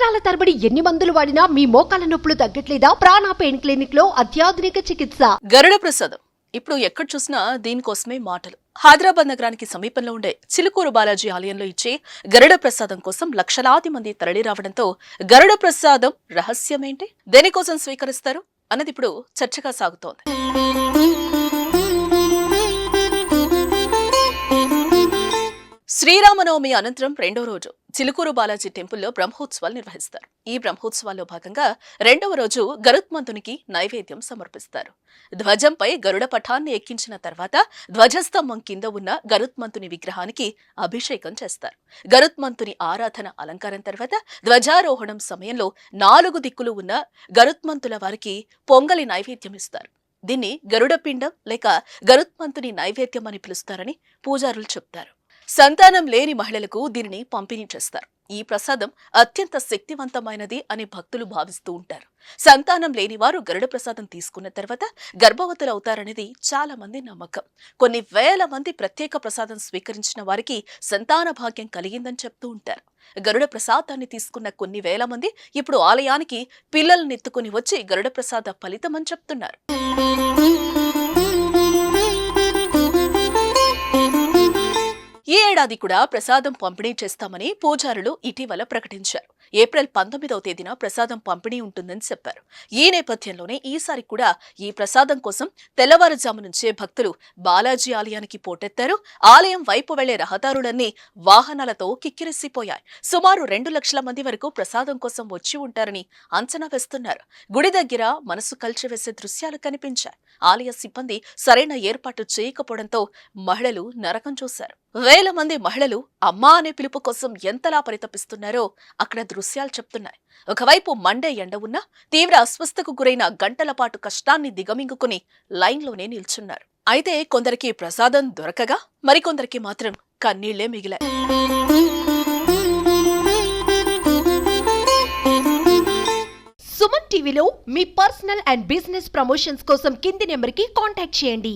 సంవత్సరాల తరబడి ఎన్ని మందులు వాడినా మీ మోకాల నొప్పులు తగ్గట్లేదా? ప్రాణ పెయిన్ క్లినిక్లో అత్యాధునిక చికిత్స. గరుడ ప్రసాదం. ఇప్పుడు ఎక్కడ చూసినా దీనికోసమే మాటలు. హైదరాబాద్ నగరానికి సమీపంలో ఉండే చిలుకూరు బాలాజీ ఆలయంలో ఇచ్చే గరుడ ప్రసాదం కోసం లక్షలాది మంది తరలి రావడంతో గరుడ ప్రసాదం రహస్యమేంటి? దేనికోసం స్వీకరిస్తారు? అన్నది ఇప్పుడు చర్చగా సాగుతోంది. శ్రీరామనవమి అనంతరం రెండో రోజు చిలుకూరు బాలాజీ టెంపుల్లో బ్రహ్మోత్సవాలు నిర్వహిస్తారు. ఈ బ్రహ్మోత్సవాల్లో భాగంగా రెండవ రోజు గరుత్మంతునికి నైవేద్యం సమర్పిస్తారు. ధ్వజంపై గరుడ పఠాన్ని ఎక్కించిన తర్వాత ధ్వజస్తంభం కింద ఉన్న గరుత్మంతుని విగ్రహానికి అభిషేకం చేస్తారు. గరుత్మంతుని ఆరాధన అలంకారం తర్వాత ధ్వజారోహణం సమయంలో నాలుగు దిక్కులు ఉన్న గరుత్మంతుల వారికి పొంగలి నైవేద్యం ఇస్తారు. దీన్ని గరుడపిండం లేక గరుత్మంతుని నైవేద్యం అని పిలుస్తారని పూజారులు చెప్తారు. సంతానం లేని మహిళలకు దీనిని పంపిణీ చేస్తారు. ఈ ప్రసాదం అత్యంత శక్తివంతమైనది అని భక్తులు భావిస్తూ ఉంటారు. సంతానం లేని వారు గరుడ ప్రసాదం తీసుకున్న తర్వాత గర్భవతులు అవుతారనేది చాలా మంది నమ్మకం. కొన్ని వేల మంది ప్రత్యేక ప్రసాదం స్వీకరించిన వారికి సంతాన భాగ్యం కలిగిందని చెప్తూ ఉంటారు. గరుడ ప్రసాదాన్ని తీసుకున్న కొన్ని వేల మంది ఇప్పుడు ఆలయానికి పిల్లల్ని ఎత్తుకుని వచ్చి గరుడ ప్రసాద ఫలితమని చెప్తున్నారు. ఏడాది కూడా ప్రసాదం పంపిణీ చేస్తామని పూజారులు ఇటీవల ప్రకటించారు. ఏప్రిల్ పంతొమ్మిదవ తేదీన ప్రసాదం పంపిణీ ఉంటుందని చెప్పారు. ఈ నేపథ్యంలోనే ఈసారి కూడా ఈ ప్రసాదం కోసం తెల్లవారుజాము నుంచే భక్తులు బాలాజీ ఆలయానికి పోటెత్తారు. ఆలయం వైపు వెళ్ళే రహదారులన్నీ వాహనాలతో కిక్కిరిసిపోయాయి. సుమారు రెండు లక్షల మంది వరకు ప్రసాదం కోసం వచ్చి ఉంటారని అంచనా వేస్తున్నారు. గుడి దగ్గర మనసు కలిచివేసే దృశ్యాలు కనిపించాయి. ఆలయ సిబ్బంది సరైన ఏర్పాటు చేయకపోవడంతో మహిళలు నరకం చూశారు. వేల మంది మహిళలు అమ్మా అనే పిలుపు కోసం ఎంతలా పరితపిస్తున్నారో అక్కడ దృశ్యాలు చెప్తున్నాయి. ఒకవైపు మండే ఎండ ఉన్నా తీవ్ర అస్వస్థకు గురైన గంటల పాటు కష్టాన్ని దిగమింగుకుని లైన్లోనే నిల్చున్నారు. అయితే కొందరికి ప్రసాదం దొరకగా మరికొందరికి మాత్రం కన్నీళ్ళే మిగిలాయి. సుమన్ టీవీలో మీ పర్సనల్ అండ్ బిజినెస్ ప్రమోషన్స్ కోసం కింది నెంబర్కి కాంటాక్ట్ చేయండి.